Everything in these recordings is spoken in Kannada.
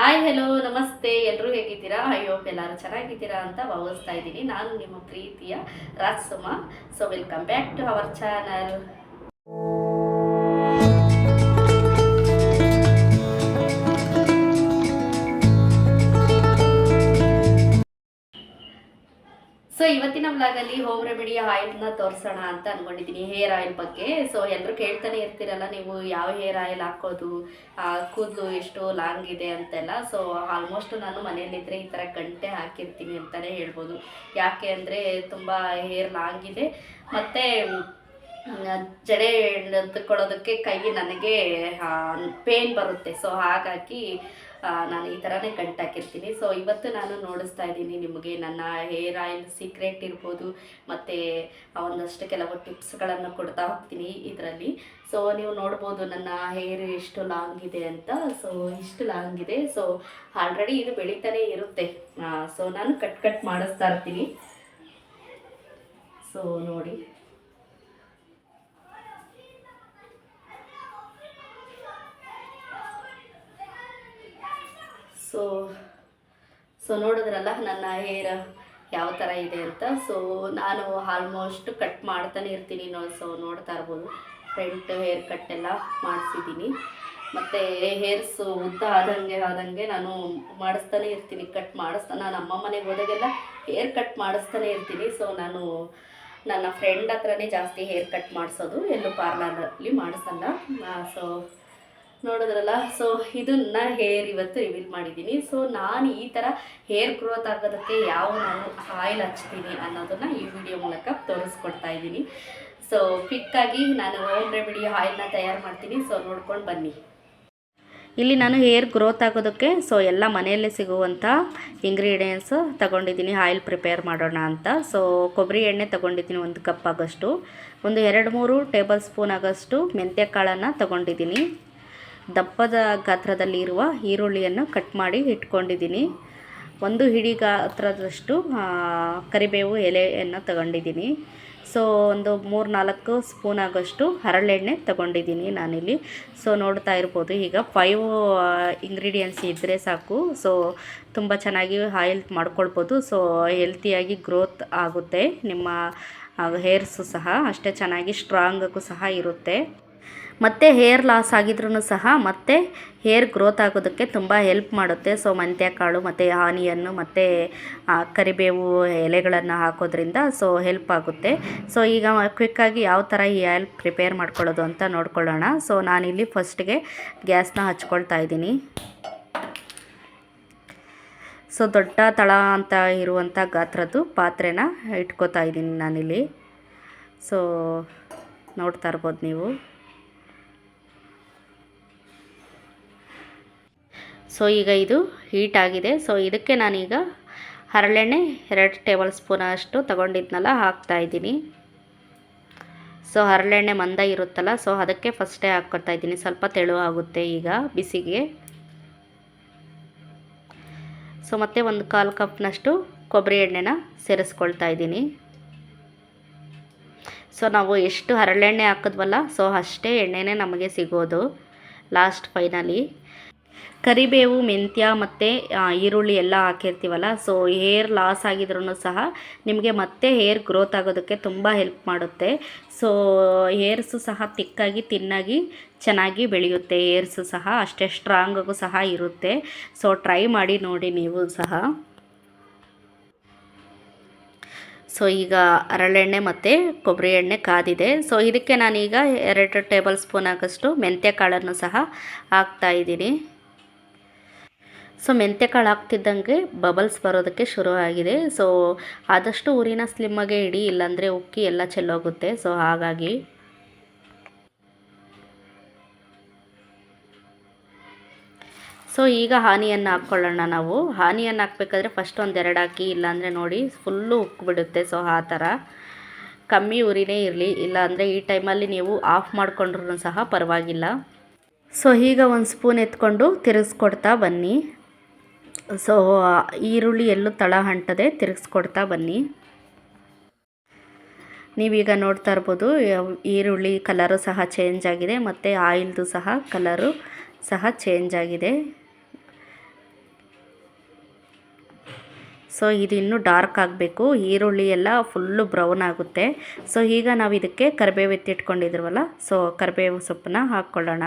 ಹಾಯ್ ಹೆಲೋ ನಮಸ್ತೆ. ಎಲ್ಲರೂ ಹೇಗಿದ್ದೀರಾ? ಅಯ್ಯೋ ಎಲ್ಲರೂ ಚೆನ್ನಾಗಿದ್ದೀರಾ ಅಂತ ಭಾವಿಸ್ತಾ ಇದ್ದೀನಿ. ನಾನು ನಿಮ್ಮ ಪ್ರೀತಿಯ Rajasuma. So welcome back to our channel so ಇವತ್ತಿನ ವ್ಲಾಗಲ್ಲಿ ಹೋಮ್ ರೆಮಿಡಿ ಆಯಿಲ್ನ ತೋರಿಸೋಣ ಅಂತ ಅಂದ್ಕೊಂಡಿದ್ದೀನಿ ಹೇರ್ ಆಯಿಲ್ ಬಗ್ಗೆ. ಸೊ ಎಲ್ಲರೂ ಕೇಳ್ತಾನೆ ಇರ್ತೀರಲ್ಲ ನೀವು ಯಾವ ಹೇರ್ ಆಯಿಲ್ ಹಾಕೋದು ಕೂದಲು ಎಷ್ಟು ಲಾಂಗ್ ಇದೆ ಅಂತೆಲ್ಲ. ಸೊ ಆಲ್ಮೋಸ್ಟ್ ನಾನು ಮನೆಯಲ್ಲಿದ್ದರೆ ಈ ಥರ ಗಂಟೆ ಹಾಕಿರ್ತೀನಿ ಅಂತಲೇ ಹೇಳ್ಬೋದು. ಯಾಕೆ ಅಂದರೆ ತುಂಬ ಹೇರ್ ಲಾಂಗ್ ಇದೆ. ಮತ್ತು ಜಡೆ ಎತ್ಕೊಳ್ಳೋದಕ್ಕೆ ಕೈಗೆ ನನಗೆ ಪೇನ್ ಬರುತ್ತೆ. ಸೊ ಹಾಗಾಗಿ ನಾನು ಈ ಥರನೇ ಕಂಟ್ ಹಾಕಿರ್ತೀನಿ ಸೊ ಇವತ್ತು ನಾನು ನೋಡಿಸ್ತಾ ಇದ್ದೀನಿ ನಿಮಗೆ ನನ್ನ ಹೇರ್ ಆಯಿಲ್ ಸೀಕ್ರೆಟ್ ಇರ್ಬೋದು, ಮತ್ತು ಒಂದಷ್ಟು ಕೆಲವು ಟಿಪ್ಸ್ಗಳನ್ನು ಕೊಡ್ತಾ ಹೋಗ್ತೀನಿ ಇದರಲ್ಲಿ. ಸೊ ನೀವು ನೋಡ್ಬೋದು ನನ್ನ ಹೇರ್ ಎಷ್ಟು ಲಾಂಗ್ ಇದೆ ಅಂತ. ಸೊ ಇಷ್ಟು ಲಾಂಗ್ ಇದೆ. ಸೊ ಆಲ್ರೆಡಿ ಇದು ಬೆಳೀತಾನೆ ಇರುತ್ತೆ. ಸೊ ನಾನು ಕಟ್ ಕಟ್ ಮಾಡಿಸ್ತಾ ಇರ್ತೀನಿ. ಸೊ ನೋಡಿ. ಸೊ ಸೊ ನೋಡಿದ್ರಲ್ಲ, ನನ್ನ ಹೇರ್ ಯಾವ ಥರ ಇದೆ ಅಂತ. ಸೊ ನಾನು ಆಲ್ಮೋಸ್ಟ್ ಕಟ್ ಮಾಡ್ತಾನೆ ಇರ್ತೀನಿ ಸೊ ನೋಡ್ತಾ ಇರ್ಬೋದು. ಫ್ರಂಟ್ ಹೇರ್ ಕಟ್ ಎಲ್ಲ ಮಾಡಿಸಿದ್ದೀನಿ. ಮತ್ತು ಹೇರ್ಸು ಉದ್ದ ಆದಂಗೆ ಆದಂಗೆ ನಾನು ಮಾಡಿಸ್ತಾನೆ ಇರ್ತೀನಿ ಕಟ್ ಮಾಡಿಸ್ತಾ ನಾನು ಅಮ್ಮ ಮನೆಗೆ ಹೋದಾಗೆಲ್ಲ ಹೇರ್ ಕಟ್ ಮಾಡಿಸ್ತಾನೆ ಇರ್ತೀನಿ. ಸೊ ನಾನು ನನ್ನ ಫ್ರೆಂಡ್ ಹತ್ರನೇ ಜಾಸ್ತಿ ಹೇರ್ ಕಟ್ ಮಾಡಿಸೋದು, ಎಲ್ಲೂ ಪಾರ್ಲರಲ್ಲಿ ಮಾಡಿಸಲ್ಲ. ಸೊ ನೋಡಿದ್ರಲ್ಲ? ಸೊ ಇದನ್ನ ಹೇರ್ ಇವತ್ತು ರಿವೀಲ್ ಮಾಡಿದ್ದೀನಿ. ಸೊ ನಾನು ಈ ಥರ ಹೇರ್ ಗ್ರೋತ್ ಆಗೋದಕ್ಕೆ ಯಾವ ನಾನು ಆಯಿಲ್ ಹಚ್ತೀನಿ ಅನ್ನೋದನ್ನ ಈ ವಿಡಿಯೋ ಮೂಲಕ ತೋರಿಸ್ಕೊಡ್ತಾ ಇದ್ದೀನಿ. ಸೊ ಕ್ವಿಕ್ಕಾಗಿ ನಾನು ಹೋಮ್ ರೆಮಿಡಿ ಆಯಿಲ್ನ ತಯಾರು ಮಾಡ್ತೀನಿ. ಸೊ ನೋಡ್ಕೊಂಡು ಬನ್ನಿ. ಇಲ್ಲಿ ನಾನು ಹೇರ್ ಗ್ರೋತ್ ಆಗೋದಕ್ಕೆ ಸೊ ಎಲ್ಲ ಮನೆಯಲ್ಲೇ ಸಿಗುವಂಥ ಇಂಗ್ರೀಡಿಯೆಂಟ್ಸ್ ತಗೊಂಡಿದ್ದೀನಿ. ಆಯಿಲ್ ಪ್ರಿಪೇರ್ ಮಾಡೋಣ ಅಂತ. ಸೊ ಕೊಬ್ಬರಿ ಎಣ್ಣೆ ತಗೊಂಡಿದ್ದೀನಿ ಒಂದು ಕಪ್ ಆಗೋಷ್ಟು. ಒಂದು ಎರಡು ಮೂರು ಟೇಬಲ್ ಸ್ಪೂನ್ ಆಗಷ್ಟು ಮೆಂತ್ಯ ಕಾಳನ್ನು ತಗೊಂಡಿದ್ದೀನಿ. ದಪ್ಪದ ಗಾತ್ರದಲ್ಲಿ ಇರುವ ಈರುಳ್ಳಿಯನ್ನು ಕಟ್ ಮಾಡಿ ಇಟ್ಕೊಂಡಿದ್ದೀನಿ. ಒಂದು ಹಿಡಿ ಗಾತ್ರದಷ್ಟು ಕರಿಬೇವು ಎಲೆಯನ್ನು ತಗೊಂಡಿದ್ದೀನಿ. ಸೊ, ಒಂದು ಮೂರು ನಾಲ್ಕು ಸ್ಪೂನ್ ಆಗೋಷ್ಟು ಹರಳೆಣ್ಣೆ ತಗೊಂಡಿದ್ದೀನಿ ನಾನಿಲ್ಲಿ. ಸೊ, ನೋಡ್ತಾ ಇರ್ಬೋದು, ಈಗ ಫೈವ್ ಇಂಗ್ರೀಡಿಯೆಂಟ್ಸ್ ಇದ್ದರೆ ಸಾಕು. ಸೊ, ತುಂಬ ಚೆನ್ನಾಗಿ ಆಯಿಲ್ ಮಾಡ್ಕೊಳ್ಬೋದು. ಸೊ ಹೆಲ್ತಿಯಾಗಿ ಗ್ರೋತ್ ಆಗುತ್ತೆ. ನಿಮ್ಮ ಹೇರ್ಸು ಸಹ ಅಷ್ಟೇ ಚೆನ್ನಾಗಿ ಸ್ಟ್ರಾಂಗಕ್ಕೂ ಸಹ ಇರುತ್ತೆ. ಮತ್ತು ಹೇರ್ ಲಾಸ್ ಆಗಿದ್ರೂ ಸಹ ಮತ್ತೆ ಹೇರ್ ಗ್ರೋತ್ ಆಗೋದಕ್ಕೆ ತುಂಬ ಹೆಲ್ಪ್ ಮಾಡುತ್ತೆ. ಸೊ ಕಾಳು ಮತ್ತು ಆನಿಯನ್ನು ಮತ್ತು ಕರಿಬೇವು ಎಲೆಗಳನ್ನು ಹಾಕೋದ್ರಿಂದ ಸೊ ಹೆಲ್ಪ್ ಆಗುತ್ತೆ. ಸೊ ಈಗ ಕ್ವಿಕ್ಕಾಗಿ ಯಾವ ಥರ ಈ ಆಯಿಲ್ ಪ್ರಿಪೇರ್ ಮಾಡ್ಕೊಳ್ಳೋದು ಅಂತ ನೋಡ್ಕೊಳ್ಳೋಣ. ಸೊ ನಾನಿಲ್ಲಿ ಫಸ್ಟ್ಗೆ ಗ್ಯಾಸ್ನ ಹಚ್ಕೊಳ್ತಾ ಇದ್ದೀನಿ. ಸೊ ದೊಡ್ಡ ತಳ ಅಂತ ಇರುವಂಥ ಗಾತ್ರದ್ದು ಪಾತ್ರೆನ ಇಟ್ಕೋತಾ ಇದ್ದೀನಿ ನಾನಿಲ್ಲಿ. ಸೊ ನೋಡ್ತಾ ಇರ್ಬೋದು ನೀವು. ಸೊ ಈಗ ಇದು ಹೀಟ್ ಆಗಿದೆ. ಸೊ ಇದಕ್ಕೆ ನಾನೀಗ ಹರಳೆಣ್ಣೆ ಎರಡು ಟೇಬಲ್ ಸ್ಪೂನ್ ಅಷ್ಟು ತಗೊಂಡಿದ್ನಲ್ಲ, ಹಾಕ್ತಾ ಇದ್ದೀನಿ. ಸೊ ಹರಳೆಣ್ಣೆ ಮಂದ ಇರುತ್ತಲ್ಲ ಸೊ ಅದಕ್ಕೆ ಫಸ್ಟೇ ಹಾಕ್ಕೊತಾ ಇದ್ದೀನಿ. ಸ್ವಲ್ಪ ತೆಳು ಆಗುತ್ತೆ ಈಗ ಬಿಸಿಗೆ. ಸೊ ಮತ್ತೆ ಒಂದು ಕಾಲು ಕಪ್ನಷ್ಟು ಕೊಬ್ಬರಿ ಎಣ್ಣೆನ ಸೇರಿಸ್ಕೊಳ್ತಾ ಇದ್ದೀನಿ. ಸೊ ನಾವು ಎಷ್ಟು ಹರಳೆಣ್ಣೆ ಹಾಕಿದ್ವಲ್ಲ ಸೊ ಅಷ್ಟೇ ಎಣ್ಣೆನೇ ನಮಗೆ ಸಿಗೋದು ಲಾಸ್ಟ್ ಫೈನಲಿ ಕರಿಬೇವು, ಮೆಂತ್ಯ ಮತ್ತು ಈರುಳ್ಳಿ ಎಲ್ಲ ಹಾಕಿರ್ತೀವಲ್ಲ ಸೊ ಹೇರ್ ಲಾಸ್ ಆಗಿದ್ರೂ ಸಹ ನಿಮಗೆ ಮತ್ತೆ ಹೇರ್ ಗ್ರೋತ್ ಆಗೋದಕ್ಕೆ ತುಂಬ ಹೆಲ್ಪ್ ಮಾಡುತ್ತೆ. ಸೊ ಹೇರ್ಸು ಸಹ ತಿಕ್ಕಾಗಿ ತಿನ್ನಾಗಿ ಚೆನ್ನಾಗಿ ಬೆಳೆಯುತ್ತೆ. ಹೇರ್ಸು ಸಹ ಅಷ್ಟೇ ಸ್ಟ್ರಾಂಗಾಗೂ ಸಹ ಇರುತ್ತೆ. ಸೊ ಟ್ರೈ ಮಾಡಿ ನೋಡಿ ನೀವು ಸಹ. ಸೊ ಈಗ ಹರಳೆಣ್ಣೆ ಮತ್ತು ಕೊಬ್ಬರಿ ಎಣ್ಣೆ ಕಾದಿದೆ. ಸೊ ಇದಕ್ಕೆ ನಾನೀಗ ಎರಡು ಟೇಬಲ್ ಸ್ಪೂನ್ ಆಗೋಷ್ಟು ಮೆಂತ್ಯ ಕಾಳನ್ನು ಸಹ ಹಾಕ್ತಾ ಇದ್ದೀನಿ. ಸೊ ಮೆಂತ್ಯ ಕಾಳು ಹಾಕ್ತಿದ್ದಂಗೆ ಬಬಲ್ಸ್ ಬರೋದಕ್ಕೆ ಶುರು ಆಗಿದೆ ಸೊ ಆದಷ್ಟು ಊರಿನ ಸ್ಲಿಮ್ಮಾಗೆ ಇಡಿ, ಇಲ್ಲಾಂದರೆ ಉಕ್ಕಿ ಎಲ್ಲ ಚೆಲ್ಲೋಗುತ್ತೆ. ಸೊ ಹಾಗಾಗಿ ಸೊ ಈಗ ಹಾನಿಯನ್ನು ಹಾಕ್ಕೊಳ್ಳೋಣ ನಾವು. ಹಾನಿಯನ್ನು ಹಾಕ್ಬೇಕಾದ್ರೆ ಫಸ್ಟ್ ಒಂದೆರಡು ಹಾಕಿ, ಇಲ್ಲಾಂದರೆ ನೋಡಿ ಫುಲ್ಲು ಉಕ್ಕಿಬಿಡುತ್ತೆ ಸೊ ಆ ಥರ. ಕಮ್ಮಿ ಉರಿನೇ ಇರಲಿ. ಇಲ್ಲಾಂದರೆ ಈ ಟೈಮಲ್ಲಿ ನೀವು ಆಫ್ ಮಾಡಿಕೊಂಡ್ರೂ ಸಹ ಪರವಾಗಿಲ್ಲ. ಸೊ ಈಗ ಒಂದು ಸ್ಪೂನ್ ಎತ್ಕೊಂಡು ತಿರುಗಿಸ್ಕೊಡ್ತಾ ಬನ್ನಿ. ಸೊ ಈರುಳ್ಳಿ ಎಲ್ಲೂ ತಳ ಅಂಟದೆ ತಿರುಗಿಸ್ಕೊಡ್ತಾ ಬನ್ನಿ. ನೀವೀಗ ನೋಡ್ತಾ ಇರ್ಬೋದು, ಈರುಳ್ಳಿ ಕಲರು ಸಹ ಚೇಂಜ್ ಆಗಿದೆ ಮತ್ತು ಆಯಿಲ್ದು ಸಹ ಕಲರು ಸಹ ಚೇಂಜ್ ಆಗಿದೆ. ಸೊ, ಇದು ಇನ್ನೂ ಡಾರ್ಕ್ ಆಗಬೇಕು. ಈರುಳ್ಳಿ ಎಲ್ಲ ಫುಲ್ಲು ಬ್ರೌನ್ ಆಗುತ್ತೆ. ಸೊ, ಈಗ ನಾವು ಇದಕ್ಕೆ ಕರಿಬೇವು ಎತ್ತಿಟ್ಕೊಂಡಿದ್ರವಲ್ಲ ಸೊ ಕರಿಬೇವು ಸೊಪ್ಪನ್ನ ಹಾಕ್ಕೊಳ್ಳೋಣ.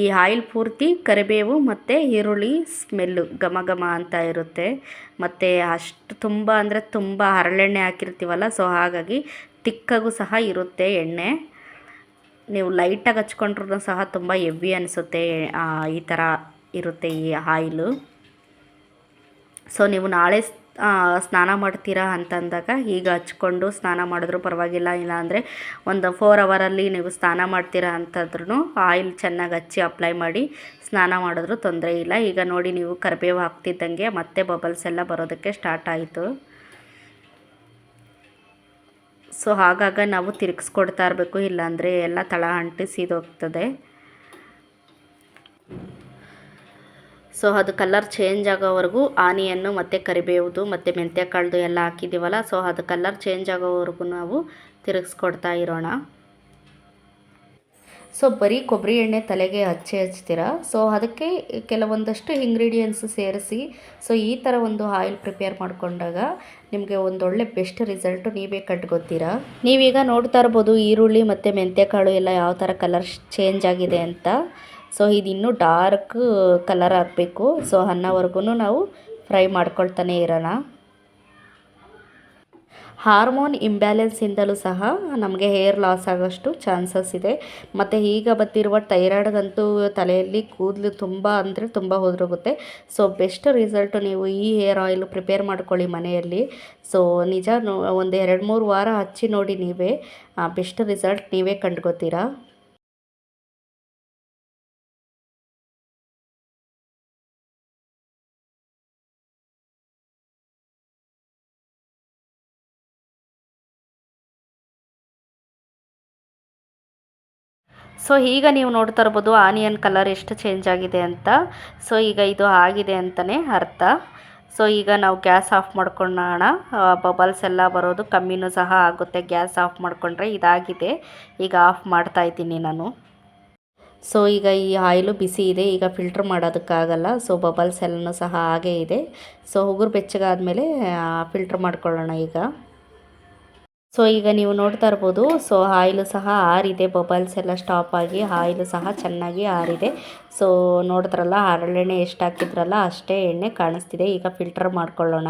ಈ ಆಯಿಲ್ ಪೂರ್ತಿ ಕರಿಬೇವು ಮತ್ತು ಈರುಳ್ಳಿ ಸ್ಮೆಲ್ಲು ಘಮ ಘಮ ಅಂತ ಇರುತ್ತೆ. ಮತ್ತು ಅಷ್ಟು ತುಂಬ ಅಂದರೆ ತುಂಬ ಹರಳೆಣ್ಣೆ ಹಾಕಿರ್ತೀವಲ್ಲ, ಸೊ ಹಾಗಾಗಿ ತಿಕ್ಕಗೂ ಸಹ ಇರುತ್ತೆ ಎಣ್ಣೆ. ನೀವು ಲೈಟಾಗಿ ಹಚ್ಕೊಂಡ್ರೂ ಸಹ ತುಂಬ ಹೆವಿ ಅನಿಸುತ್ತೆ ಈ ಥರ ಇರುತ್ತೆ ಈ ಆಯಿಲು. ಸೊ ನೀವು ನಾಳೆ ಸ್ನಾನ ಮಾಡ್ತೀರಾ ಅಂತಂದಾಗ ಈಗ ಹಚ್ಕೊಂಡು ಸ್ನಾನ ಮಾಡಿದ್ರೂ ಪರವಾಗಿಲ್ಲ ಇಲ್ಲ ಅಂದರೆ ಒಂದು ಫೋರ್ ಅವರಲ್ಲಿ ನೀವು ಸ್ನಾನ ಮಾಡ್ತೀರಾ ಅಂತಂದ್ರೂ ಆಯಿಲ್ ಚೆನ್ನಾಗಿ ಹಚ್ಚಿ ಅಪ್ಲೈ ಮಾಡಿ ಸ್ನಾನ ಮಾಡಿದ್ರೂ ತೊಂದರೆ ಇಲ್ಲ. ಈಗ ನೋಡಿ ನೀವು ಕರಿಬೇವು ಹಾಕ್ತಿದ್ದಂಗೆ ಮತ್ತೆ ಬಬಲ್ಸ್ ಎಲ್ಲ ಬರೋದಕ್ಕೆ ಸ್ಟಾರ್ಟ್ ಆಯಿತು. ಸೊ ಹಾಗಾಗ ನಾವು ತಿರುಗಿಸ್ಕೊಡ್ತಾ ಇರಬೇಕು, ಇಲ್ಲಾಂದರೆ ಎಲ್ಲ ತಳ ಅಂಟಿ ಸೀದೋಗ್ತದೆ ಸೊ ಅದು ಕಲರ್ ಚೇಂಜ್ ಆಗೋವರೆಗೂ ಆನಿಯನ್ನು ಮತ್ತು ಕರಿಬೇವುದು ಮತ್ತು ಮೆಂತ್ಯ ಕಾಳ್ದು ಎಲ್ಲ ಹಾಕಿದ್ದೀವಲ್ಲ ಸೊ ಅದು ಕಲರ್ ಚೇಂಜ್ ಆಗೋವರೆಗೂ ನಾವು ತಿರುಗಿಸ್ಕೊಡ್ತಾ ಇರೋಣ. ಸೊ ಬರೀ ಕೊಬ್ಬರಿ ಎಣ್ಣೆ ತಲೆಗೆ ಹಚ್ಚಿ ಹಚ್ತೀರಾ? ಸೊ ಅದಕ್ಕೆ ಕೆಲವೊಂದಷ್ಟು ಇಂಗ್ರೀಡಿಯೆಂಟ್ಸ್ ಸೇರಿಸಿ ಸೊ ಈ ಥರ ಒಂದು ಆಯಿಲ್ ಪ್ರಿಪೇರ್ ಮಾಡಿಕೊಂಡಾಗ ನಿಮಗೆ ಒಂದೊಳ್ಳೆ ಬೆಸ್ಟ್ ರಿಸಲ್ಟು ನೀವೇ ಕಟ್ಕೋತೀರಾ ನೀವೀಗ ನೋಡ್ತಾ ಇರ್ಬೋದು ಈರುಳ್ಳಿ ಮತ್ತು ಮೆಂತ್ಯಕಾಳು ಎಲ್ಲ ಯಾವ ಥರ ಕಲರ್ ಚೇಂಜ್ ಆಗಿದೆ ಅಂತ. ಸೊ ಇದು ಡಾರ್ಕ್ ಕಲರ್ ಆಗಬೇಕು ಸೊ ಅನ್ನೋವರೆಗೂ ನಾವು ಫ್ರೈ ಮಾಡ್ಕೊಳ್ತಾನೆ ಇರೋಣ. ಹಾರ್ಮೋನ್ ಇಂಬ್ಯಾಲೆನ್ಸಿಂದಲೂ ಸಹ ನಮಗೆ ಹೇರ್ ಲಾಸ್ ಆಗೋಷ್ಟು ಚಾನ್ಸಸ್ ಇದೆ. ಮತ್ತು ಈಗ ಬಂದಿರುವ ಥೈರಾಯ್ಡ್ಗಂತೂ ತಲೆಯಲ್ಲಿ ಕೂದಲು ತುಂಬ ಅಂದರೆ ತುಂಬ ಹೋದ್ರೋಗುತ್ತೆ. ಸೊ ಬೆಸ್ಟ್ ರಿಸಲ್ಟು ನೀವು ಈ ಹೇರ್ ಆಯಿಲ್ ಪ್ರಿಪೇರ್ ಮಾಡ್ಕೊಳ್ಳಿ ಮನೆಯಲ್ಲಿ. ಸೊ ನಿಜ ಒಂದು ಎರಡು ಮೂರು ವಾರ ಹಚ್ಚಿ ನೋಡಿ ನೀವೇ. ಬೆಸ್ಟ್ ರಿಸಲ್ಟ್ ನೀವೇ ಕಂಡ್ಕೋತೀರಾ? ಸೊ ಈಗ ನೀವು ನೋಡ್ತಾ ಇರ್ಬೋದು ಆನಿಯನ್ ಕಲರ್ ಎಷ್ಟು ಚೇಂಜ್ ಆಗಿದೆ ಅಂತ. ಸೊ ಈಗ ಇದು ಆಗಿದೆ ಅಂತಲೇ ಅರ್ಥ. ಸೊ ಈಗ ನಾವು ಗ್ಯಾಸ್ ಆಫ್ ಮಾಡ್ಕೊಳ್ಳೋಣ ಬಬಲ್ಸ್ ಎಲ್ಲ ಬರೋದು ಕಮ್ಮಿನೂ ಸಹ ಆಗುತ್ತೆ. ಗ್ಯಾಸ್ ಆಫ್ ಮಾಡಿಕೊಂಡ್ರೆ ಇದಾಗಿದೆ. ಈಗ ಆಫ್ ಮಾಡ್ತಾ ಇದ್ದೀನಿ ನಾನು. ಸೊ ಈಗ ಈ ಆಯಿಲು ಬಿಸಿ ಇದೆ. ಈಗ ಫಿಲ್ಟ್ರ್ ಮಾಡೋದಕ್ಕಾಗಲ್ಲ. ಸೊ ಬಬಲ್ಸ್ ಎಲ್ಲನೂ ಸಹ ಹಾಗೇ ಇದೆ. ಸೊ ಉಗುರು ಬೆಚ್ಚಗಾದ್ಮೇಲೆ ಫಿಲ್ಟ್ರ್ ಮಾಡ್ಕೊಳ್ಳೋಣ ಈಗ. ಸೊ ಈಗ ನೀವು ನೋಡ್ತಾ ಇರ್ಬೋದು ಸೊ ಆಯಿಲು ಸಹ ಆರಿದೆ ಬಬಲ್ಸ್ ಎಲ್ಲ ಸ್ಟಾಪ್ ಆಗಿ ಆಯಿಲು ಸಹ ಚೆನ್ನಾಗಿ ಆರಿದೆ. ಸೊ ನೋಡಿದ್ರಲ್ಲ ಹರಳೆಣ್ಣೆ ಎಷ್ಟು ಹಾಕಿದ್ರಲ್ಲ, ಅಷ್ಟೇ ಎಣ್ಣೆ ಕಾಣಿಸ್ತಿದೆ. ಈಗ ಫಿಲ್ಟರ್ ಮಾಡ್ಕೊಳ್ಳೋಣ.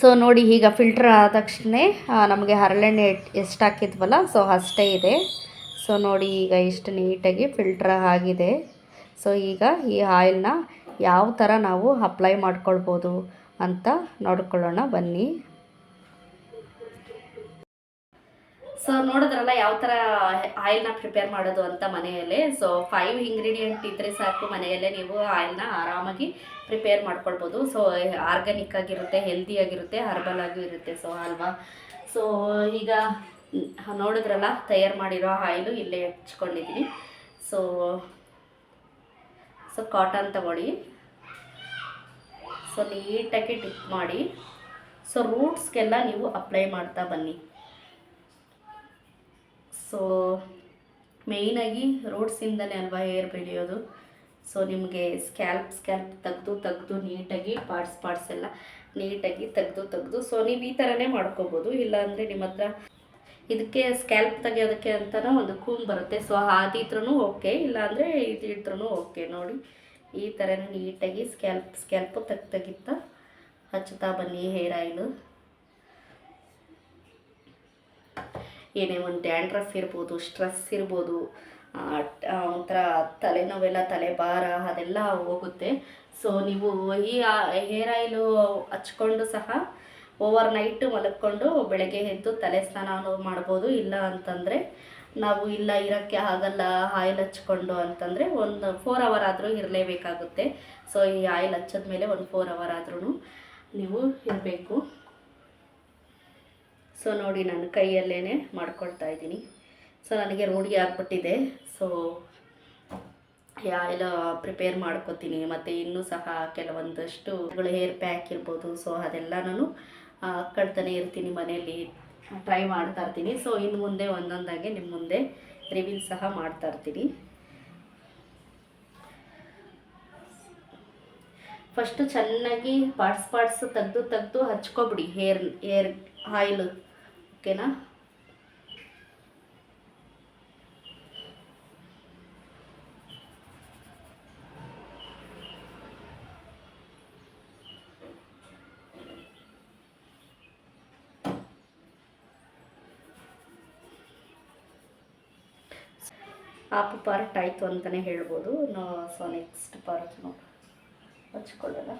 ಸೊ ನೋಡಿ ಈಗ ಫಿಲ್ಟರ್ ಆದ ತಕ್ಷಣ ನಮಗೆ ಹರಳೆಣ್ಣೆ ಎಷ್ಟು ಹಾಕಿದ್ವಲ್ಲ ಸೊ ಅಷ್ಟೇ ಇದೆ. ಸೊ ನೋಡಿ, ಈಗ ಇಷ್ಟು ನೀಟಾಗಿ ಫಿಲ್ಟ್ರ್ ಆಗಿದೆ. ಸೊ ಈಗ ಈ ಆಯಿಲ್ನ ಯಾವ ಥರ ನಾವು ಅಪ್ಲೈ ಮಾಡ್ಕೊಳ್ಬೋದು ಅಂತ ನೋಡ್ಕೊಳ್ಳೋಣ, ಬನ್ನಿ. ಸೊ ನೋಡಿದ್ರಲ್ಲ, ಯಾವ ಥರ ಆಯಿಲ್ನ ಪ್ರಿಪೇರ್ ಮಾಡೋದು ಅಂತ ಮನೆಯಲ್ಲೇ. ಸೊ ಫೈವ್ ಇಂಗ್ರೀಡಿಯೆಂಟ್ ಇದ್ದರೆ ಸಾಕು, ಮನೆಯಲ್ಲೇ ನೀವು ಆಯಿಲ್ನ ಆರಾಮಾಗಿ ಪ್ರಿಪೇರ್ ಮಾಡ್ಕೊಳ್ಬೋದು. ಸೊ ಆರ್ಗ್ಯಾನಿಕ್ ಆಗಿರುತ್ತೆ ಹೆಲ್ದಿ ಆಗಿರುತ್ತೆ ಹರ್ಬಲ್ ಆಗಿ ಇರುತ್ತೆ. ಸೊ ಅಲ್ವಾ? ಸೊ ಈಗ ನೋಡಿದ್ರಲ್ಲ, ತಯಾರು ಮಾಡಿರೋ ಆಯಿಲು ಇಲ್ಲೇ ಹಚ್ಕೊಂಡಿದ್ದೀನಿ ಸೊ ಸೊ ಕಾಟನ್ ತಗೊಳ್ಳಿ. ಸೊ ನೀಟಾಗಿ ಟಿಪ್ ಮಾಡಿ. ಸೊ ರೂಟ್ಸ್ಗೆಲ್ಲ ನೀವು ಅಪ್ಲೈ ಮಾಡ್ತಾ ಬನ್ನಿ. ಸೊ ಮೇಯ್ನಾಗಿ ರೂಟ್ಸಿಂದಲೇ ಅಲ್ವಾ ಹೇರ್ ಬೆಳೆಯೋದು? ಸೊ ನಿಮಗೆ ಸ್ಕ್ಯಾಲ್ಪ್ ಸ್ಕ್ಯಾಲ್ಪ್ ತೆಗೆದು ತೆಗೆದು ನೀಟಾಗಿ ಪಾರ್ಟ್ಸ್ ಪಾರ್ಟ್ಸ್ ಎಲ್ಲ ನೀಟಾಗಿ ತೆಗೆದು ತೆಗೆದು. ಸೊ ನೀವು ಈ ಥರನೇ ಮಾಡ್ಕೋಬೋದು. ಇಲ್ಲಾಂದರೆ ನಿಮ್ಮ ಹತ್ರ ಇದಕ್ಕೆ ಸ್ಕ್ಯಾಲ್ಪ್ ತೆಗೆಯೋದಕ್ಕೆ ಅಂತಲೂ ಒಂದು ಕೂಮ್ ಬರುತ್ತೆ. ಸೊ ಅದಿದ್ರೂ ಓಕೆ ಇಲ್ಲಾಂದರೆ ಇದಿದ್ರೂ ಓಕೆ ನೋಡಿ, ಈ ಥರನೇ ನೀಟಾಗಿ ಸ್ಕ್ಯಾಲ್ಪ್ ಸ್ಕ್ಯಾಲ್ಪು ತೆಗ್ದು ತೆಗಿತಾ ಹಚ್ಚುತ್ತಾ ಬನ್ನಿ ಹೇರ್ ಆಯಿಲು ಏನೇ, ಒಂದು ಡ್ಯಾಂಡ್ರಫ್ ಇರ್ಬೋದು ಸ್ಟ್ರೆಸ್ ಇರ್ಬೋದು ಒಂಥರ ತಲೆನೋವೆಲ್ಲ ತಲೆ ಭಾರ ಅದೆಲ್ಲ ಹೋಗುತ್ತೆ. ಸೊ ನೀವು ಈ ಹೇರ್ ಆಯಿಲು ಹಚ್ಕೊಂಡು ಸಹ ಓವರ್ ನೈಟ್ ಮಲಕ್ಕೊಂಡು ಬೆಳಗ್ಗೆ ಎದ್ದು ತಲೆ ಸ್ನಾನ ಮಾಡ್ಬೋದು. ಇಲ್ಲ ಅಂತಂದರೆ ನಾವು ಇಲ್ಲ ಇರೋಕ್ಕೆ ಆಗಲ್ಲ, ಆಯಿಲ್ ಹಚ್ಕೊಂಡು ಅಂತಂದರೆ ಒಂದು ಫೋರ್ ಅವರ್ ಆದರೂ ಇರಲೇಬೇಕಾಗುತ್ತೆ. ಸೊ ಈ ಆಯಿಲ್ ಹಚ್ಚಿದ್ಮೇಲೆ ಒಂದು ಫೋರ್ ಅವರ್ ಆದ್ರೂ ನೀವು ಇರಬೇಕು. ಸೊ ನೋಡಿ, ನಾನು ಕೈಯಲ್ಲೇ ಮಾಡ್ಕೊಳ್ತಾ ಇದ್ದೀನಿ. ಸೊ ನನಗೆ ರೂಢಿ ಆಗ್ಬಿಟ್ಟಿದೆ. ಸೊ ಎಲ್ಲ ಪ್ರಿಪೇರ್ ಮಾಡ್ಕೊತೀನಿ. ಮತ್ತು ಇನ್ನೂ ಸಹ ಕೆಲವೊಂದಷ್ಟು ಹೇರ್ ಪ್ಯಾಕ್ ಇರ್ಬೋದು. ಸೊ ಅದೆಲ್ಲ ನಾನು ಕಳ್ತಾನೆ ಇರ್ತೀನಿ ಮನೆಯಲ್ಲಿ. ಟ್ರೈ ಮಾಡ್ತಾ ಇರ್ತೀನಿ. ಸೊ ಇನ್ನು ಮುಂದೆ ಒಂದೊಂದಾಗಿ ನಿಮ್ಮ ಮುಂದೆ ರಿವೀಲ್ ಸಹ ಮಾಡ್ತಾ ಇರ್ತೀನಿ. ಫಸ್ಟು ಚೆನ್ನಾಗಿ ಪಾರ್ಟ್ಸ್ ಪಾರ್ಟ್ಸ್ ತೆಗೆದು ತೆಗೆದು ಹಚ್ಕೊಬಿಡಿ ಹೇರ್ ಹೇರ್ ಆಯಿಲ್ ಓಕೆನಾ ಹಾಫ್ ಪಾರ್ಟ್ ಆಯಿತು ಅಂತಲೇ ಹೇಳ್ಬೋದು. ಸೊ ನೆಕ್ಸ್ಟ್ ಪಾರ್ಟ್ ನೋಡಿ ಹಚ್ಕೊಳ್ಳೋಣ.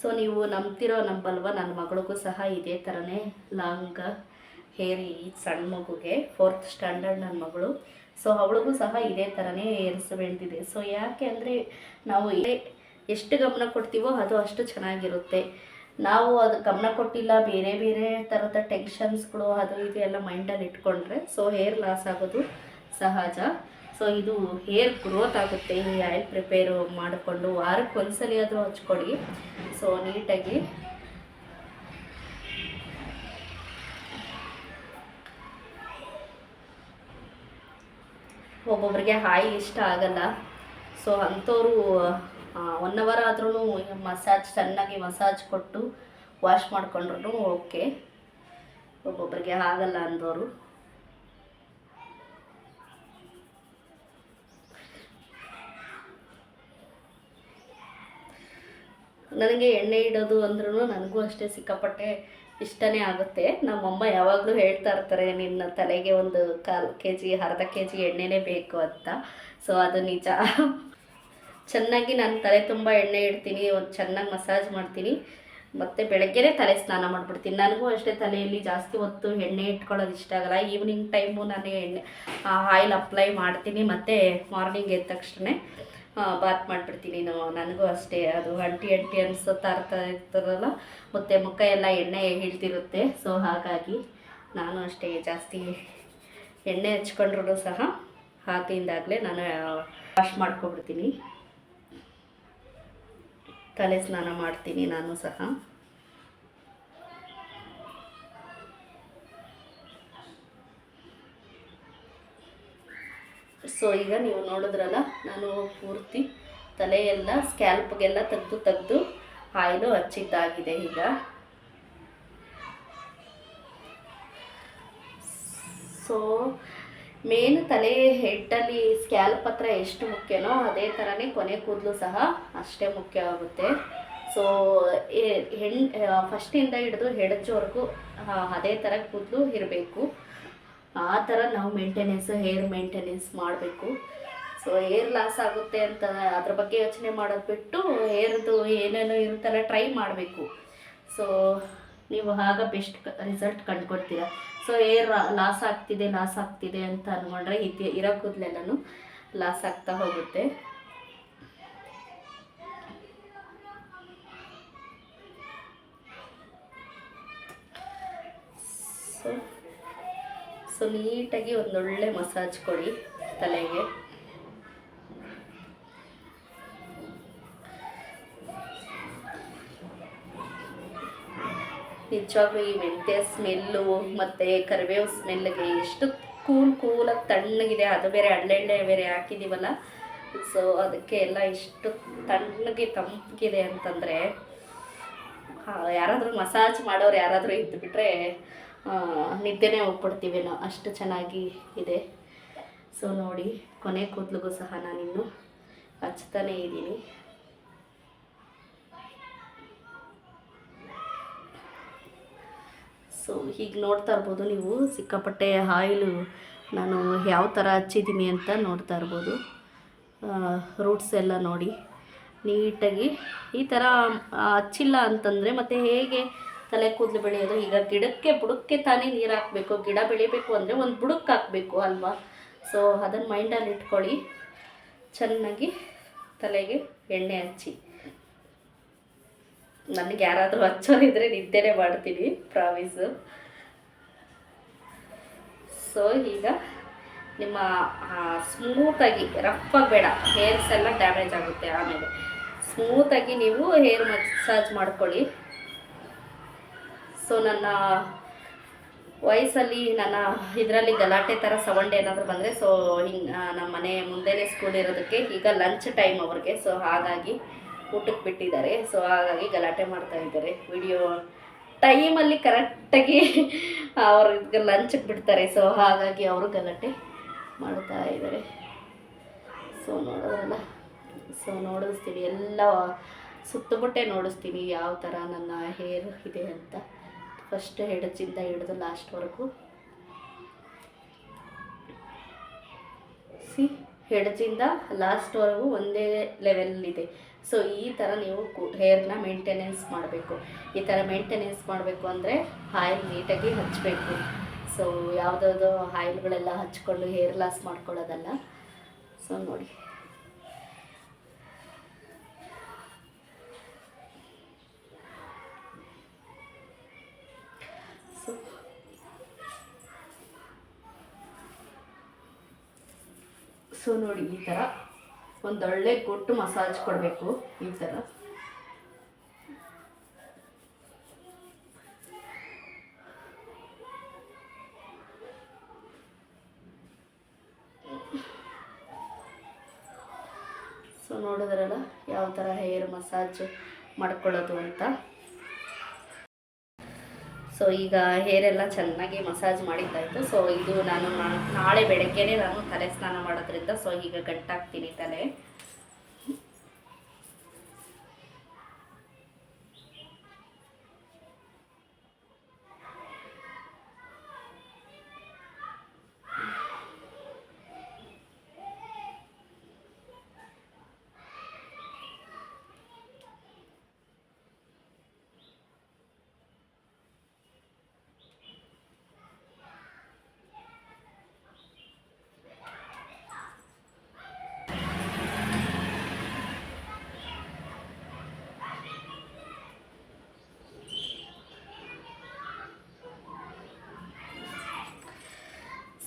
ಸೊ ನೀವು ನಂಬ್ತಿರೋ ನಂಬಲ್ವ? ನನ್ನ ಮಗಳಿಗೂ ಸಹ ಇದೇ ಥರನೇ ಲಾಂಗ್ ಹೇರ್ ಈ ಸಣ್ಣ ಮಗುಗೆ ಫೋರ್ತ್ ಸ್ಟ್ಯಾಂಡರ್ಡ್ ನನ್ನ ಮಗಳು. ಸೊ ಅವಳಿಗೂ ಸಹ ಇದೇ ಥರನೇ ಏರ್ಸ್ ಬೆಳೆದಿದೆ ಸೊ ಯಾಕೆ ಅಂದರೆ ನಾವು ಇದೇ ಎಷ್ಟು ಗಮನ ಕೊಡ್ತೀವೋ ಅದು ಅಷ್ಟು ಚೆನ್ನಾಗಿರುತ್ತೆ. ನಾವು ಅದು ಗಮನ ಕೊಟ್ಟಿಲ್ಲ, ಬೇರೆ ಬೇರೆ ಥರದ ಟೆನ್ಷನ್ಸ್ಗಳು ಅದು ಇದು ಎಲ್ಲ ಮೈಂಡಲ್ಲಿ ಇಟ್ಕೊಂಡ್ರೆ ಸೊ ಹೇರ್ ಲಾಸ್ ಆಗೋದು ಸಹಜ. ಸೊ ಇದು ಹೇರ್ ಗ್ರೋತ್ ಆಗುತ್ತೆ. ಈ ಆಯಿಲ್ ಪ್ರಿಪೇರು ಮಾಡಿಕೊಂಡು ವಾರಕ್ಕೆ ಒಂದ್ಸಲಿ ಆದರೂ ಹಚ್ಕೊಡಿ. ಸೊ ನೀಟಾಗಿ. ಒಬ್ಬೊಬ್ರಿಗೆ ಆಯಿಲ್ ಇಷ್ಟ ಆಗಲ್ಲ. ಸೊ ಅಂಥವ್ರು ಒನ್ ಅವರ್ ಆದ್ರೂ ಮಸಾಜ್ ಚೆನ್ನಾಗಿ ಮಸಾಜ್ ಕೊಟ್ಟು ವಾಶ್ ಮಾಡ್ಕೊಂಡ್ರು ಓಕೆ ಒಬ್ಬೊಬ್ರಿಗೆ ಆಗಲ್ಲ ಅಂದವರು ನನಗೆ ಎಣ್ಣೆ ಇಡೋದು ಅಂದ್ರೂ ನನಗೂ ಅಷ್ಟೇ ಸಿಕ್ಕಾಪಟ್ಟೆ ಇಷ್ಟನೇ ಆಗುತ್ತೆ. ನಮ್ಮಮ್ಮ ಯಾವಾಗಲೂ ಹೇಳ್ತಾ ಇರ್ತಾರೆ, ನಿನ್ನ ತಲೆಗೆ ಒಂದು ಕಾಲು ಕೆ ಜಿ ಅರ್ಧ ಕೆ ಜಿ ಎಣ್ಣೆನೇ ಬೇಕು ಅಂತ. ಸೊ ಅದು ನಿಜ. ಚೆನ್ನಾಗಿ ನಾನು ತಲೆ ತುಂಬ ಎಣ್ಣೆ ಇಡ್ತೀನಿ, ಒಂದು ಚೆನ್ನಾಗಿ ಮಸಾಜ್ ಮಾಡ್ತೀನಿ. ಮತ್ತು ಬೆಳಗ್ಗೆನೇ ತಲೆ ಸ್ನಾನ ಮಾಡಿಬಿಡ್ತೀನಿ. ನನಗೂ ಅಷ್ಟೇ ತಲೆಯಲ್ಲಿ ಜಾಸ್ತಿ ಹೊತ್ತು ಎಣ್ಣೆ ಇಟ್ಕೊಳ್ಳೋದು ಇಷ್ಟ ಆಗಲ್ಲ. ಈವ್ನಿಂಗ್ ಟೈಮು ನಾನು ಎಣ್ಣೆ ಆಯಿಲ್ ಅಪ್ಲೈ ಮಾಡ್ತೀನಿ ಮತ್ತು ಮಾರ್ನಿಂಗ್ ಎದ್ದ ತಕ್ಷಣ ಬಾತ್ ಮಾಡಿಬಿಡ್ತೀನಿ ನಾವು. ನನಗೂ ಅಷ್ಟೇ. ಅದು ಅಂಟಿ ಅಂಟಿ ಅನಿಸುತ್ತಾ ಇರ್ತಾ ಇರ್ತಾರಲ್ಲ ಮತ್ತು ಮುಖ ಎಲ್ಲ ಎಣ್ಣೆ ಹಿಡ್ತಿರುತ್ತೆ ಸೊ ಹಾಗಾಗಿ ನಾನು ಅಷ್ಟೇ ಜಾಸ್ತಿ ಎಣ್ಣೆ ಹಚ್ಕೊಂಡ್ರೂ ಸಹ ಹಾಕಿಂದಾಗಲೇ ನಾನು ವಾಶ್ ಮಾಡ್ಕೊಬಿಡ್ತೀನಿ ತಲೆ ಸ್ನಾನ ಮಾಡ್ತೀನಿ ನಾನು ಸಹ. ಸೊ ಈಗ ನೀವು ನೋಡಿದ್ರಲ್ಲ, ನಾನು ಪೂರ್ತಿ ತಲೆಯೆಲ್ಲ ಸ್ಕ್ಯಾಲ್ಪ್ಗೆಲ್ಲ ತೆಗೆದು ತೆಗೆದು ಆಯಿಲು ಹಚ್ಚಿದ್ದಾಗಿದೆ ಈಗ. ಸೊ ಮೇನ್ ತಲೆ ಹೆಡ್ಡಲ್ಲಿ ಸ್ಕ್ಯಾಲ್ಪ್ ಹತ್ರ ಎಷ್ಟು ಮುಖ್ಯನೋ ಅದೇ ಥರನೇ ಕೊನೆ ಕೂದಲು ಸಹ ಅಷ್ಟೇ ಮುಖ್ಯ ಆಗುತ್ತೆ. ಸೊ ಹೆಣ್ ಫಸ್ಟಿಂದ ಹಿಡಿದು ಹೆಡ್ಜ್ವರೆಗೂ ಅದೇ ಥರ ಕೂದಲು ಇರಬೇಕು. ಆ ಥರ ನಾವು ಮೇಂಟೆನೆನ್ಸ್ ಹೇರ್ ಮೇಂಟೆನೆನ್ಸ್ ಮಾಡಬೇಕು. ಸೊ ಹೇರ್ ಲಾಸ್ ಆಗುತ್ತೆ ಅಂತ ಅದ್ರ ಬಗ್ಗೆ ಯೋಚನೆ ಮಾಡೋದು ಬಿಟ್ಟು ಹೇರ್ದು ಏನೇನೋ ಇರುತ್ತಲ್ಲ ಟ್ರೈ ಮಾಡಬೇಕು. ಸೊ ನೀವು ಆಗ ಬೆಸ್ಟ್ ರಿಸಲ್ಟ್ ಕಂಡುಕೊಡ್ತೀರಾ ಸೊ ಏರ್ ಲಾಸ್ ಆಗ್ತಿದೆ ಲಾಸ್ ಆಗ್ತಿದೆ ಅಂತ ಅಂದ್ಕೊಂಡ್ರೆ ಇದು ಇರೋ ಕೂದಲೆಲ್ಲನೂ ಲಾಸ್ ಆಗ್ತಾ ಹೋಗುತ್ತೆ. ಸೊ ಸೊ ನೀಟಾಗಿ ಒಂದೊಳ್ಳೆ ಮಸಾಜ್ ಕೊಡಿ ತಲೆಗೆ. ನಿಜವಾಗ್ಲೂ ಈ ಮೆಂತ್ಯ ಸ್ಮೆಲ್ಲು ಮತ್ತು ಕರಿಬೇವು ಸ್ಮೆಲ್ಗೆ ಎಷ್ಟು ಕೂಲ್ ಕೂಲಾಗಿ ತಣ್ಣಗಿದೆ. ಅದು ಬೇರೆ ಹಳ್ಳೆಣ್ಣೆ ಬೇರೆ ಹಾಕಿದ್ದೀವಲ್ಲ ಸೊ ಅದಕ್ಕೆ ಎಲ್ಲ ಇಷ್ಟು ತಣ್ಣಗೆ ತಂಪಿಗಿದೆ ಅಂತಂದರೆ ಯಾರಾದರೂ ಮಸಾಜ್ ಮಾಡೋರು ಯಾರಾದರೂ ಇದ್ದು ಬಿಟ್ಟರೆ ನಿದ್ದೆನೇ ಹೋಗ್ಬಿಡ್ತೀವೇನೋ ಅಷ್ಟು ಚೆನ್ನಾಗಿ ಇದೆ. ಸೊ ನೋಡಿ, ಕೊನೆ ಕೂದಲಿಗೂ ಸಹ ನಾನಿನ್ನು ಹಚ್ತಾನೇ ಇದ್ದೀನಿ. ಸೊ ಹೀಗೆ ನೋಡ್ತಾ ಇರ್ಬೋದು ನೀವು, ಸಿಕ್ಕಾಪಟ್ಟೆ ಆಯಿಲು ನಾನು ಯಾವ ಥರ ಹಚ್ಚಿದ್ದೀನಿ ಅಂತ ನೋಡ್ತಾ ಇರ್ಬೋದು. ರೂಟ್ಸ್ ಎಲ್ಲ ನೋಡಿ, ನೀಟಾಗಿ ಈ ಥರ ಹಚ್ಚಿಲ್ಲ ಅಂತಂದರೆ ಮತ್ತು ಹೇಗೆ ತಲೆ ಕೂದಲು ಬೆಳೆಯೋದು, ಈಗ ಗಿಡಕ್ಕೆ ಬುಡಕ್ಕೆ ತಾನೇ ನೀರು ಹಾಕಬೇಕು, ಗಿಡ ಬೆಳಿಬೇಕು ಅಂದರೆ ಒಂದು ಬುಡಕ್ಕೆ ಹಾಕಬೇಕು ಅಲ್ವಾ? ಸೊ ಅದನ್ನು ಮೈಂಡಲ್ಲಿ ಇಟ್ಕೊಳ್ಳಿ. ಚೆನ್ನಾಗಿ ತಲೆಗೆ ಎಣ್ಣೆ ಹಚ್ಚಿ. ನನಗೆ ಯಾರಾದರೂ ಹಚ್ಚೋರಿದ್ರೆ ನಿದ್ದೆನೇ ಮಾಡ್ತೀನಿ ಪ್ರಾಮಿಸು ಸೊ ಈಗ ನಿಮ್ಮ ಸ್ಮೂತಾಗಿ ರಫಾಗಿ ಬೇಡ ಹೇರ್ಸ್ ಎಲ್ಲ ಡ್ಯಾಮೇಜ್ ಆಗುತ್ತೆ ಆಮೇಲೆ. ಸ್ಮೂತಾಗಿ ನೀವು ಹೇರ್ ಮಸಾಜ್ ಮಾಡ್ಕೊಳ್ಳಿ. ಸೊ ನನ್ನ ವಯಸ್ಸಲ್ಲಿ ನನ್ನ ಇದರಲ್ಲಿ ಗಲಾಟೆ ಥರ ಸೌಂಡ್ ಏನಾದರೂ ಬಂದರೆ ಸೊ ಹಿಂಗೆ ನಮ್ಮ ಮನೆ ಮುಂದೆನೇ ಸ್ಕೂಲ್ ಇರೋದಕ್ಕೆ ಈಗ ಲಂಚ್ ಟೈಮ್ ಅವ್ರಿಗೆ. ಸೊ ಹಾಗಾಗಿ ಊಟಕ್ಕೆ ಬಿಟ್ಟಿದ್ದಾರೆ. ಸೊ ಹಾಗಾಗಿ ಗಲಾಟೆ ಮಾಡ್ತಾ ಇದ್ದಾರೆ. ವಿಡಿಯೋ ಟೈಮಲ್ಲಿ ಕರೆಕ್ಟಾಗಿ ಅವ್ರಿಗೆ ಲಂಚಕ್ಕೆ ಬಿಡ್ತಾರೆ. ಸೊ ಹಾಗಾಗಿ ಅವರು ಗಲಾಟೆ ಮಾಡ್ತಾ ಇದ್ದಾರೆ. ಸೊ ನೋಡೋದಲ್ಲ. ಸೊ ನೋಡಿಸ್ತೀನಿ ಎಲ್ಲ ಸುತ್ತಮುಟ್ಟೆ ನೋಡಿಸ್ತೀನಿ. ಯಾವ ಥರ ನನ್ನ ಹೇರ್ ಇದೆ ಅಂತ. ಫಸ್ಟ್ ಹೆಡಚಿಂದ ಹಿಡಿದು ಲಾಸ್ಟ್ವರೆಗೂ ಸಿ, ಹೆಡಚಿಂದ ಲಾಸ್ಟ್ವರೆಗೂ ಒಂದೇ ಲೆವೆಲ್ ಇದೆ. ಸೊ ಈ ಥರ ನೀವು ಹೇರ್ನ ಮೇಂಟೆನೆನ್ಸ್ ಮಾಡಬೇಕು. ಈ ಥರ ಮೇಂಟೆನೆನ್ಸ್ ಮಾಡಬೇಕು ಅಂದರೆ ಆಯಿಲ್ ನೀಟಾಗಿ ಹಚ್ಚಬೇಕು ಸೊ ಯಾವುದಾದ್ರು ಆಯಿಲ್ಗಳೆಲ್ಲ ಹಚ್ಕೊಂಡು ಹೇರ್ ಲಾಸ್ ಮಾಡ್ಕೊಳ್ಳೋದಲ್ಲ. ಸೊ ನೋಡಿ ಸೊ ಸೊ ನೋಡಿ, ಈ ಥರ ಒಂದೊಳ್ಳೆ ಕೊಟ್ಟು ಮಸಾಜ್ ಕೊಡಬೇಕು, ಈ ಥರ ಸೊ ನೋಡಿದ್ರಲ್ಲ, ಯಾವ ಥರ ಹೇರ್ ಮಸಾಜ್ ಮಾಡ್ಕೊಳ್ಳೋದು ಅಂತ. ಸೊ ಈಗ ಹೇರ್ ಎಲ್ಲ ಚೆನ್ನಾಗಿ ಮಸಾಜ್ ಮಾಡಿದ್ದಾಯಿತು. ಸೊ ಇದು ನಾನು ನಾಳೆ ಬೆಳಗ್ಗೆನೇ ನಾನು ತಲೆ ಸ್ನಾನ ಮಾಡೋದ್ರಿಂದ ಸೊ ಈಗ ಗಂಟಾಗ್ತೀನಿ ತಲೆ.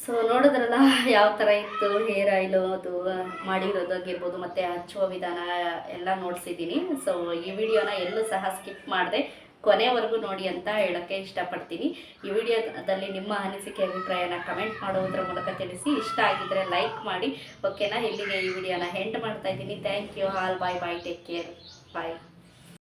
ಸೊ ನೋಡಿದ್ರಲ್ಲ, ಯಾವ ಥರ ಇತ್ತು ಹೇರ್ ಆಯಿಲು ಅದು ಮಾಡಿರೋದು, ಆಗಿರ್ಬೋದು, ಮತ್ತು ಹಚ್ಚುವ ವಿಧಾನ ಎಲ್ಲ ನೋಡಿಸಿದ್ದೀನಿ. ಸೊ ಈ ವಿಡಿಯೋನ ಎಲ್ಲೂ ಸಹ ಸ್ಕಿಪ್ ಮಾಡಿದೆ. ಕೊನೆವರೆಗೂ ನೋಡಿ ಅಂತ ಹೇಳೋಕ್ಕೆ ಇಷ್ಟಪಡ್ತೀನಿ. ಈ ವಿಡಿಯೋದಲ್ಲಿ ನಿಮ್ಮ ಅನಿಸಿಕೆ, ಅಭಿಪ್ರಾಯನ ಕಮೆಂಟ್ ಮಾಡೋದ್ರ ಮೂಲಕ ತಿಳಿಸಿ. ಇಷ್ಟ ಆಗಿದ್ದರೆ ಲೈಕ್ ಮಾಡಿ. ಓಕೆನಾ ಇಲ್ಲಿಗೆ ಈ ವಿಡಿಯೋನ ಹೆಂಡ್ ಮಾಡ್ತಾ ಇದ್ದೀನಿ. Thank you all bye bye take care bye